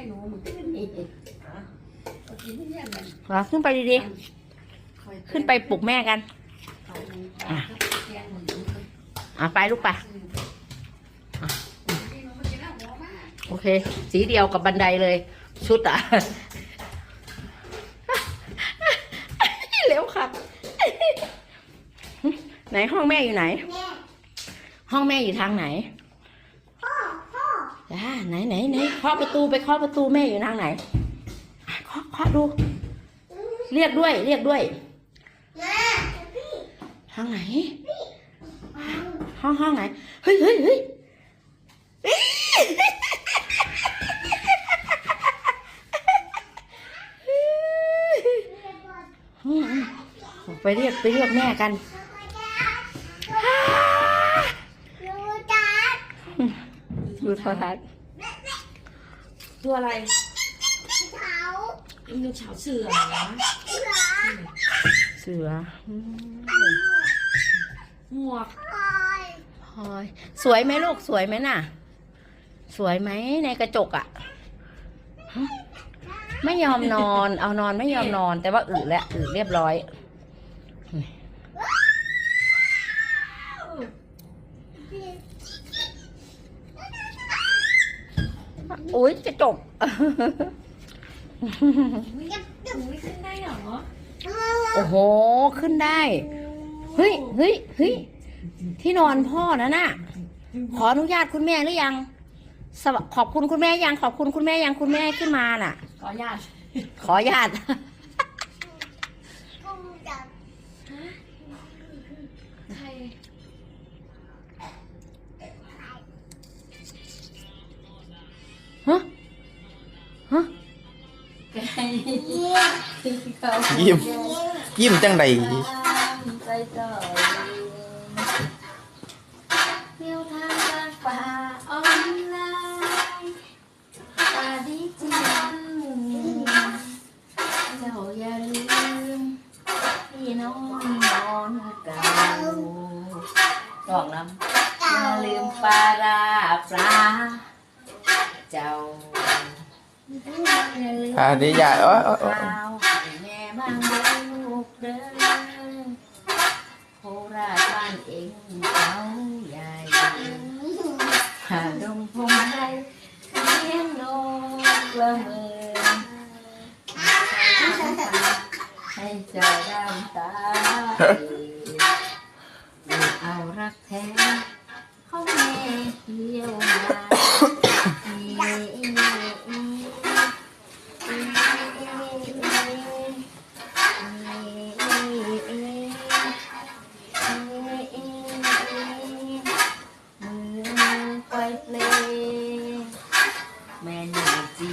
เนี่ยหนูมึงขึ้นนี่เอากินที่เนี่ยมันเหรอขึ้นไปดีๆขึ้นไปปลุกแม่กันอะแกงหมูอะไปลูกไปนี่มันจะน่าหัวมากโอเค สีเดียวกับบันไดเลย ชุดอะ เร็วค่ะ ไหนห้องแม่อยู่ไหน ห้องแม่อยู่ทางไหน จ้าไหนไหนไหนเคาะประตูไปเคาะประตูแม่อยู่ทางไหนเคาะเคาะดู เรียกด้วย เรียกด้วยทางไหนห้องห้องไหนเฮ้ยเฮ้ยเฮ้ยไปเรียกไปเรียกแม่กัน ดูโทรทัศน์ตัวอะไรอินโดเฉาเสือเสืออืมหมวกพลอย สวยไหมลูกสวยไหมน่ะ สวยไหมในกระจกอะ่ะฮะไม่ยอมนอน เอานอนไม่ยอมนอน แต่ว่าอึแล้วอึเรียบร้อย อุ้ยกระจกไม่ขึ้นได้เหรอโอ้โห ขึ้นได้ เฮ้ยเฮ้ยเฮ้ยที่นอนพ่อนะน่ะ ขออนุญาตคุณแม่หรือยังสวขอบคุณคุณแม่ยัง ขอบคุณคุณแม่ยังคุณแม่ให้ขึ้นมาน่ะ ขออนุญาต ขออนุญาต ยิ้ม ยิ้มจังใดใจต่อเที่ยวทางกลางป่าออนไลน์ป่าดิจิทัลเจ้าอย่าลืมพี่น้องนอนเก่าดอกน้ำอย่าลืมปลาราปลาเจ้า อย่าลืมอ่านี่ยายโอ้ยโอ้ยโอ้ยข่ ปล่อยเพลงแม่นี่จี